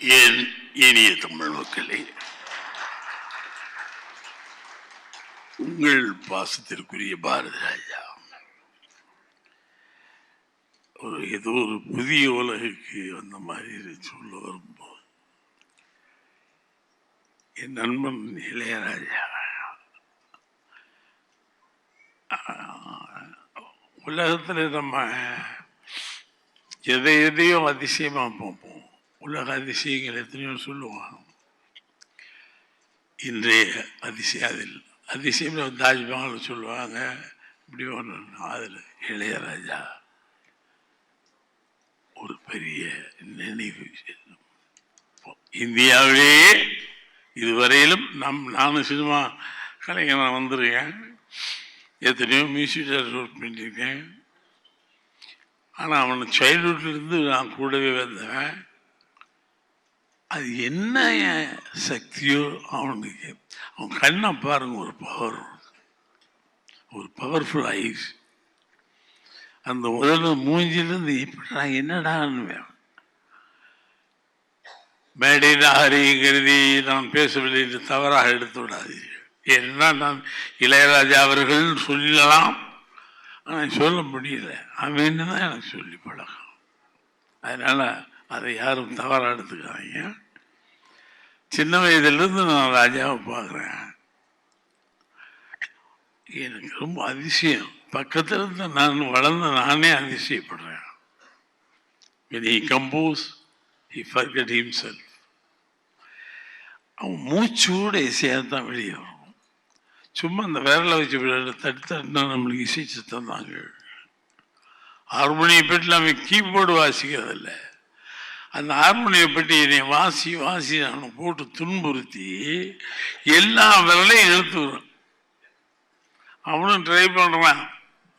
என் இனிய தமிழ் மக்களே? உங்கள் பாசத்திற்குரிய பாரதி ராஜா ஒரு ஏதோ ஒரு புதிய உலகுக்கு வந்த மாதிரி சொல்ல வரும்போது என் நண்பன் இளையராஜா உலகத்தில் நம்ம எதை எதையும் அதிசயமாக பார்ப்போம். உலக அதிசயங்கள் எத்தனையோ சொல்லுவாங்க. இன்றைய அதிசயம் அதில். அதிசயம் தாஜ்மஹால் சொல்லுவாங்க. இப்படி ஒன்று அதில் இளையராஜா ஒரு பெரிய நினைவு இந்தியாவிலேயே இதுவரையிலும் நம் நானும் சினிமா கலைஞனாக வந்திருக்கேன். எத்தனையோ மியூசிக் ஒர்க் பண்ணியிருக்கேன். ஆனால் அவன் சைல்ட்ஹுட்லேருந்து நான் கூடவே வந்தேன் அது என்ன சக்தியோ அவனுக்கு அவன் கண்ணை பாருங்க ஒரு பவர் ஒரு பவர்ஃபுல் ஐஸ் அந்த முதல்ல மூஞ்சிலிருந்து இப்படா என்னடான்னு மேடையில் ஹரிங்கிறதி நான் பேசவில்லை என்று தவறாக எடுத்து விடாதீர்கள். ஏன்னா நான் இளையராஜா அவர்கள் சொல்லலாம். ஆனால் சொல்ல முடியல. அவன் தான் எனக்கு சொல்லி பழக்கம் அதனால் அதை யாரும் தவறாக எடுத்துக்காதீங்க. சின்ன வயதிலிருந்து நான் ராஜாவை பார்க்குறேன். எனக்கு ரொம்ப அதிசயம். பக்கத்தில் இருந்து நான் வளர்ந்த நானே அதிசயப்படுறேன். He compose he forgot forget அவன் மூச்சோட இசையாக தான் வெளியே வரும். சும்மா அந்த விரலை வச்சு விளையாட தட்டு தட்டுனா நம்மளுக்கு இசை சித்தம் தாங்க. ஹார்மோனியை பற்றி நம்ம கீபோர்டு வாசிக்கிறதில்ல. அந்த அரண்மனையை பற்றி என்னை வாசி வாசி அவனை போட்டு துன்புறுத்தி எல்லா விரலையும் இழுத்துக்கிறேன் அவனும் ட்ரை பண்ணுறான்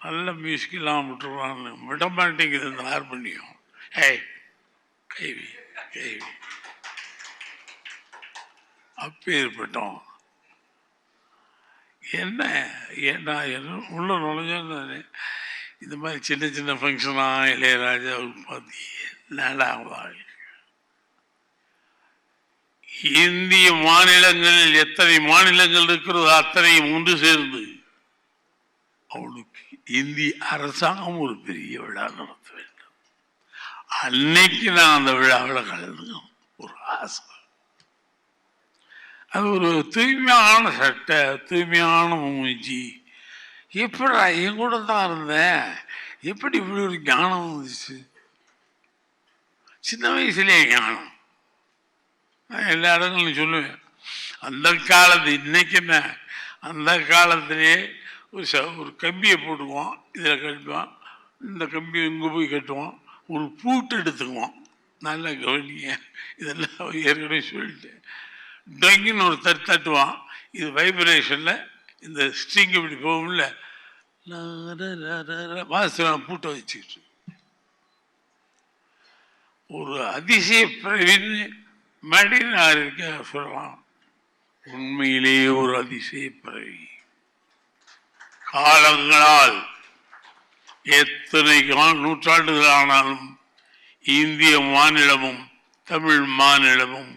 நல்ல மியூசிக் இல்லாமல் விட்டுருவான்னு விட மாட்டேங்குது இந்த ஹார்மோனியம் ஏய் கைவி கைவி. அப்பேற்பட்டோம் என்ன? ஏன்னா என்ன? உள்ள நுழைஞ்சோன்னு இந்த மாதிரி சின்ன சின்ன ஃபங்க்ஷனாக இளையராஜா பார்த்து என்னடா இந்திய மாநிலங்களில் எத்தனை மாநிலங்கள் இருக்கிறதோ அத்தனையும் ஒன்று சேர்ந்து அவளுக்கு இந்திய அரசாங்கம் ஒரு பெரிய விழா நடத்த வேண்டும். அன்னைக்கு நான் அந்த விழாவில் கலந்துக்கணும். ஒரு ஆசை. அது ஒரு தூய்மையான சட்டை தூய்மையான மூஞ்சி. எப்படா என் கூட தான் இருந்தேன்? எப்படி இப்படி ஒரு ஞானம் வந்துச்சு? சின்ன வயசுலேயே ஞானம். நான் எல்லா இடங்களும் சொல்லுவேன். அந்த காலத்து இன்னைக்கு என்ன? அந்த காலத்திலேயே ஒரு ச ஒரு கம்பியை போட்டுக்குவோம் இதில் கட்டுவோம் இந்த கம்பியை இங்கே போய் கட்டுவோம் ஒரு பூட்டு எடுத்துக்குவோம். நல்லா கவனிங்க. இதெல்லாம் ஏற்கனவே சொல்லிட்டேன். டொங்கின்னு ஒரு தட்டு தட்டுவான் இது வைப்ரேஷனில் இந்த ஸ்ட்ரிங் இப்படி போகும்ல. வாசலாம் பூட்டை வச்சுக்கிட்டு. ஒரு அதிசய பிறவின்னு மடினார் இருக்க சொல்லலாம். உண்மையிலேயே ஒரு அதிசய பிறவி காலங்களால் எத்தனை நூற்றாண்டுகள் ஆனாலும் இந்திய மாநிலமும் தமிழ் மாநிலமும்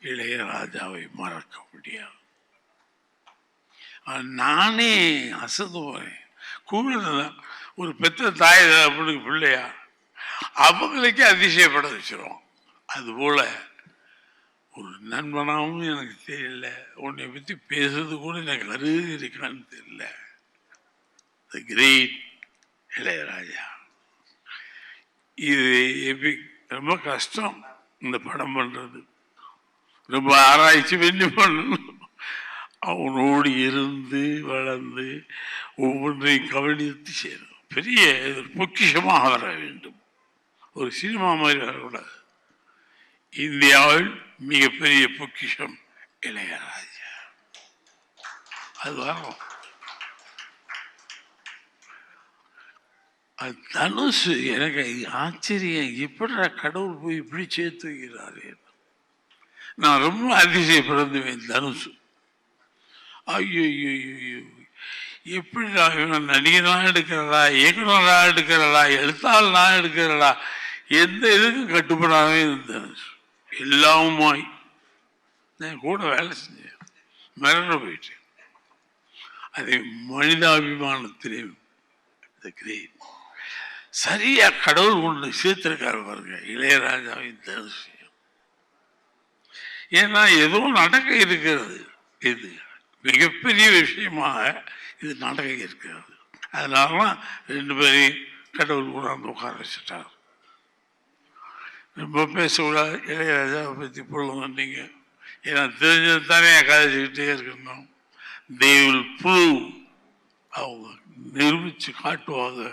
இளையராஜாவை மறக்க முடியாது. நானே அசந்து போறேன் கூட ஒரு பெத்த தாய் அப்படி பிள்ளையா? அவங்களுக்கே அதிசயப்பட வச்சிரும் அதுபோல ஒரு நண்பனாகவும் எனக்கு தெரியல உன்னை பற்றி பேசுறது கூட எனக்கு அருகே இருக்கான்னு தெரியல. The great Ilaiyaraaja. இது எப்படி ரொம்ப கஷ்டம் இந்த படம் பண்ணுறது ரொம்ப ஆராய்ச்சி பண்ணி பண்ணணும். அவனோடு இருந்து வளர்ந்து ஒவ்வொன்றையும் கவனித்து செய்யணும் பெரிய பொக்கிஷமாக வர வேண்டும். ஒரு சினிமா மாதிரி வரக்கூடாது இந்தியாவில் மிகப்பெரிய பொக்கிஷம் இளையராஜா. அது வரும் அது தனுஷ் எனக்கு ஆச்சரியம். எப்படிடா கடவுள் போய் இப்படி சேர்த்து வைக்கிறாரு நான் ரொம்ப அதிசயப்படுந்துவேன் தனுஷ் ஐயோ ஐயோ ஐயோ நான் இவன் நடிகனாக எடுக்கிறடா இயக்குனராக எடுக்கிறடா எழுத்தாளனாக எடுக்கிறடா எந்த இதுக்கும் கட்டுப்படாமே தனுஷ் எல்லாமுமாய். நான் கூட வேலை செஞ்சேன். மிரண்டு போயிட்டேன். அதை மனிதாபிமானத்திலே the சரியா கடவுள் ஒன்று சேர்த்திருக்காரு பாருங்க இளையராஜாவின் தனுஷியம் ஏன்னா ஏதோ நடக்க இருக்கிறது. இது மிகப்பெரிய விஷயமாக இது நடக்க இருக்கிறது. அதனால தான் ரெண்டு பேரையும் கடவுள் கொண்டாந்து உட்கார வச்சுட்டார் ரொம்ப பேசக்கூடாது இளையராஜாவை பற்றி பொழுது நீங்கள் ஏன்னா தெரிஞ்சது தானே கதைச்சிக்கிட்டே இருக்கணும். தே வில் ப்ரூவ் அவங்க நிரூபித்து காட்டுவாங்க.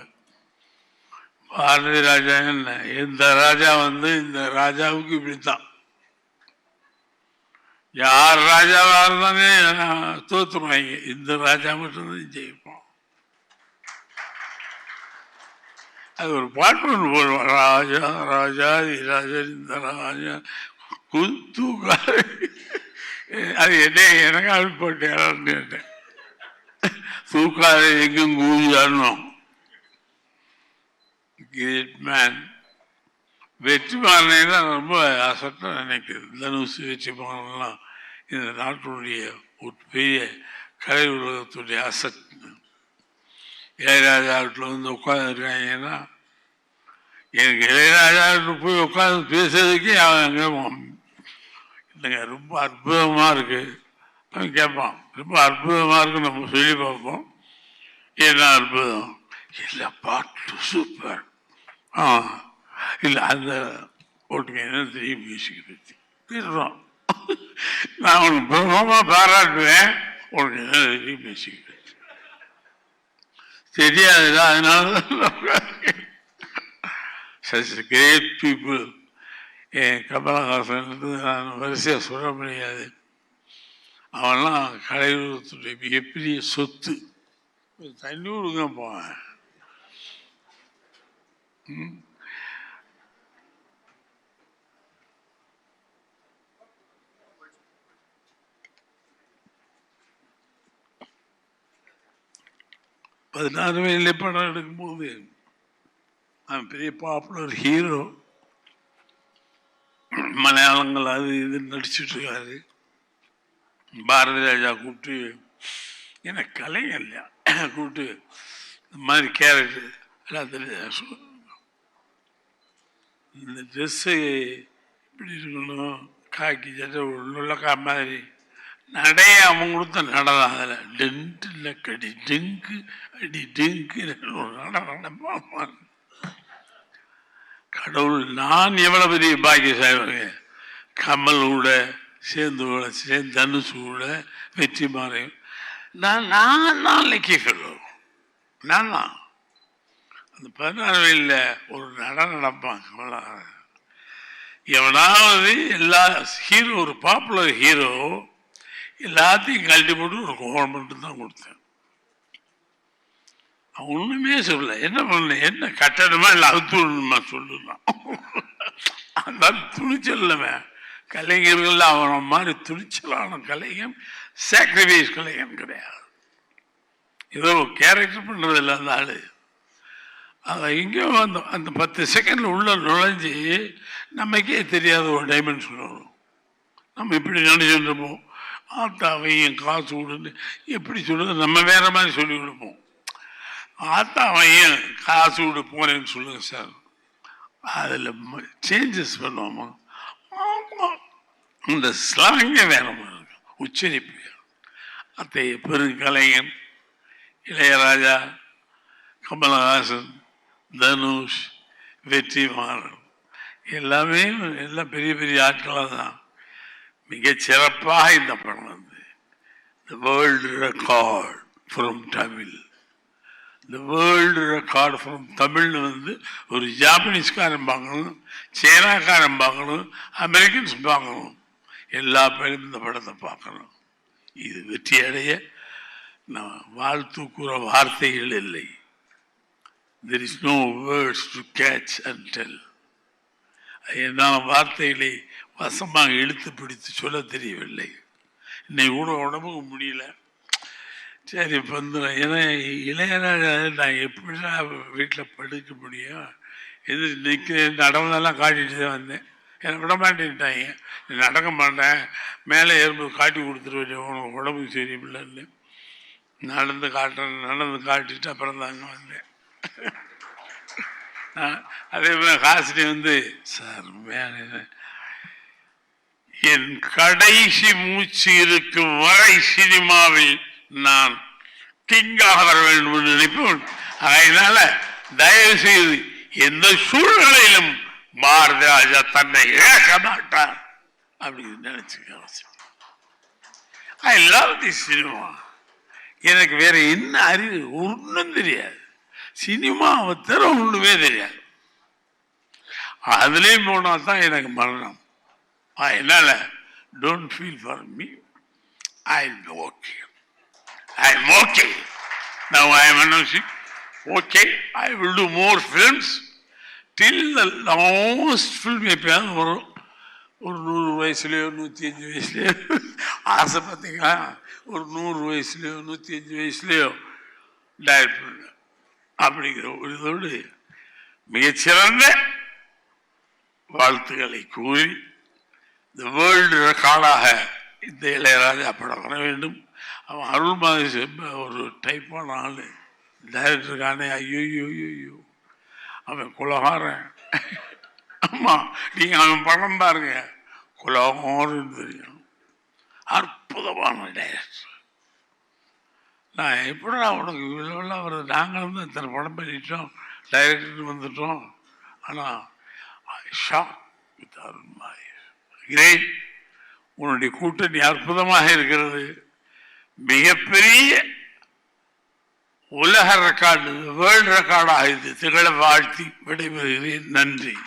பாரதி ராஜா என்ன? இந்த ராஜா வந்து இந்த ராஜாவுக்கு இப்படித்தான். யார் ராஜாவாக இருந்தாலும் தோற்றுருவாங்க இந்த ராஜா மட்டும்தான் ஜெயிப்போம். அது ஒரு பாட்டு ஒன்று போடுவான். ராஜா ராஜா ராஜா இந்த ராஜா குத்துக்கார அது என்ன எனக்கு அப்படி போட்டேன் கேட்டேன். தூக்காத எங்கும் கூஞ்சாடணும் கிரேட் மேன் வெற்றிமாறனை தான் ரொம்ப அசட்டாக நினைக்கிறது தனுஷ் வெற்றிமாறன்லாம் இந்த நாட்டினுடைய ஒரு பெரிய கலை உலகத்துடைய அசட் இளையராஜா வீட்டில் வந்து உட்காந்துருக்காங்கன்னா எனக்கு இளையராஜா வீட்டில் போய் உட்காந்து பேசுறதுக்கே அவன் அங்கே இல்லைங்க ரொம்ப அற்புதமாக இருக்குது அவன் கேட்பான் ரொம்ப அற்புதமாக இருக்கு நம்ம சொல்லி பார்ப்போம். என்ன அற்புதம்? இல்லை பாட்டு சூப்பர் ஆ இல்லை அந்த ஓட்டுங்க என்ன தெரியும் மியூசிக் பற்றி பேசுகிறோம் நான் உனக்கு பிரபலமாக பாராட்டுவேன். உனக்கு என்ன தெரியும் மியூசிக் தெரியாதுதான் தெரியாதுல்ல அதனால சச் கிரேட் பீப்புள் என் கமலஹாசன் நான் வரிசையாக சொல்ல முடியாது. அவன்லாம் கலையுலகத்துடைய மிகப்பெரிய சொத்து. தண்ணி விடுங்க போவேன் பதினாறு வயதில் படம் எடுக்கும்போது அவன் பெரிய பாப்புலர் ஹீரோ மலையாளங்கள் அது இது நடிச்சிட்டு இருக்காரு. பாரதி ராஜா கூப்பிட்டு எனக்கு கலைஞர் இல்லையா? கூப்பிட்டு இந்த மாதிரி கேரக்டர் எல்லாத்துலையும் சொ- இந்த ட்ரெஸ்ஸு இப்படி இருக்கணும்? காக்கி சட்டை உள்ளக்கா மாதிரி. நடைய அவங்களுக்கு கொடுத்த நடனம் அதில். டென்ட்டு கடி டெங்கு அடி டெங்கு ஒரு நடம் நடப்பான். கடவுள் நான் எவ்வளவு பெரிய பாக்கியசாலி கமல் கூட சேர்ந்து கூட சேர்ந்து தனுசு கூட வெற்றி மாறையும் நான் நான் தான் லக்கி ஃபெல்லோ நான் தான் அந்த பதினாறு வயலில் ஒரு நடம் நடப்பான் கமலா. எவனாவது எல்லா ஹீரோ ஒரு பாப்புலர் ஹீரோ எல்லாத்தையும் கழட்டி போட்டு ஒரு கோவம் மட்டும் தான் கொடுத்தேன். அவன் ஒன்றுமே சொல்லல. என்ன பண்ணல? என்ன கட்டணமா இல்லை அவுத்துணுமா சொல்லலாம் அந்த துணிச்சல்லவன் கலைஞர்கள் அவன. மாதிரி துணிச்சலான கலைஞன் சாக்ரிஃபைஸ் கலைஞன் கிடையாது. ஏதோ கேரக்டர் பண்ணுறதில்ல இல்லை அந்த ஆள். அதை எங்கேயோ அந்த அந்த பத்து செகண்டில் உள்ள நுழைஞ்சு நமக்கே தெரியாத ஒரு டைமென்ஷன் வரும். நம்ம இப்படி நினைச்சுட்டு இருப்போம். ஆத்தாவையும் காசு விடுன்னு எப்படி சொல்கிறது நம்ம வேறு மாதிரி சொல்லி கொடுப்போம். ஆத்தாவை ஏன் காசு விடு போகிறேன்னு சொல்லுங்கள் சார். அதில் சேஞ்சஸ் பண்ணுவோமா? இந்த ஸ்லாங்கே வேற மாதிரி இருக்கும் உச்சரிப்பு. அத்தைய பெருங்கலைஞன் இளையராஜா கமலஹாசன் தனுஷ் வெற்றிமாறன். எல்லாமே எல்லாம் பெரிய பெரிய ஆட்களாக தான் மிக சிறப்பாக இந்த படம் வந்து the world record from Tamil the world record from தமிழ்னு வந்து ஒரு ஜாப்பனீஸ்காரன் பார்க்கணும் சைனாக்காரன் பார்க்கணும் அமெரிக்கன்ஸ் பார்க்கணும் எல்லா பேரும் இந்த படத்தை பார்க்கணும். இது வெற்றி அடைய நான் வாழ்த்து கூற வார்த்தைகள் இல்லை. There is no words to catch and tell என்னான வார்த்தைகளை வசமாக இழுத்து பிடித்து சொல்ல தெரியவில்லை. இன்னைக்கு கூட உடம்புக்கு முடியல. சரி இப்போ ஏன்னா இளையராஜா நான் எப்படிதான் வீட்டில் படுக்க முடியும்? எது நிற்க நடந்தெல்லாம் காட்டிட்டு தான் வந்தேன். என்னை விட மாட்டேன்ட்டாங்க. நடக்க மாட்டேன். மேலே ஏறும்போது காட்டி கொடுத்துருவேன். உனக்கு உடம்புக்கு சரியில்லைன்னு. நடந்து காட்டுறேன். நடந்து காட்டிட்டு அப்புறம் தாங்க வந்தேன். அதே போல ஹாசினி வந்து சார் மேலே என் கடைசி மூச்சு இருக்கும் வரை சினிமாவில் நான் கிங்காக வர வேண்டும் என்று நினைப்போம் அதனால தயவு செய்து எந்த சூழ்நிலையிலும் பாரதி ராஜா தன்னை இழக்க மாட்டார். அப்படின்னு நினைச்சுக்க அவசியம் ஐ லவ் தி சினிமா எனக்கு வேற என்ன அறிவு? ஒன்றும் தெரியாது. சினிமாவை தவிர ஒண்ணுமே தெரியாது. அதுலேயும் போனால் தான் எனக்கு மரணம். என்னால்? Don't feel for me I okay I am okay now I am announcing okay I will do more films till the last film எப்பயாவது வரும் ஒரு நூறு வயசுலேயோ நூற்றி அஞ்சு வயசுலையோ ஆசை பார்த்தீங்களா ஒரு நூறு வயசுலையோ நூற்றி அஞ்சு வயசுலையோ டைரக்ட் பண்ணு. அப்படிங்கிற ஒரு இதோடு மிகச்சிறந்த வாழ்த்துக்களை கூறி இந்த வேர்ல்டு ரெக்கார்டாக இந்த இளையராஜா படம் வர வேண்டும். அவன் அருள்மாதி செம்ப ஒரு டைப்பான ஆள். டைரக்டருக்கானே ஐயோ ஐயோ ஐயோ அவன் குலகாரன். ஆமாம் நீங்கள் அவன் படம் பாருங்க. குலகாரன்னு தெரியும். அற்புதமான டைரக்டர் நான் எப்படிடா உனக்கு இவ்வளோலாம் வருது? நாங்களும் தான் இத்தனை படம் பண்ணிட்டோம். டைரக்டர் வந்துட்டோம். ஆனால் ஷாக் வித் அருண்மாய் கிரேட் உன்னுடைய கூட்டணி அற்புதமாக இருக்கிறது. மிகப்பெரிய உலக ரெக்கார்டு வேர்ல்டு ரெக்கார்டாக இது திகழ வாழ்த்தி விடைபெறுகிறேன். நன்றி.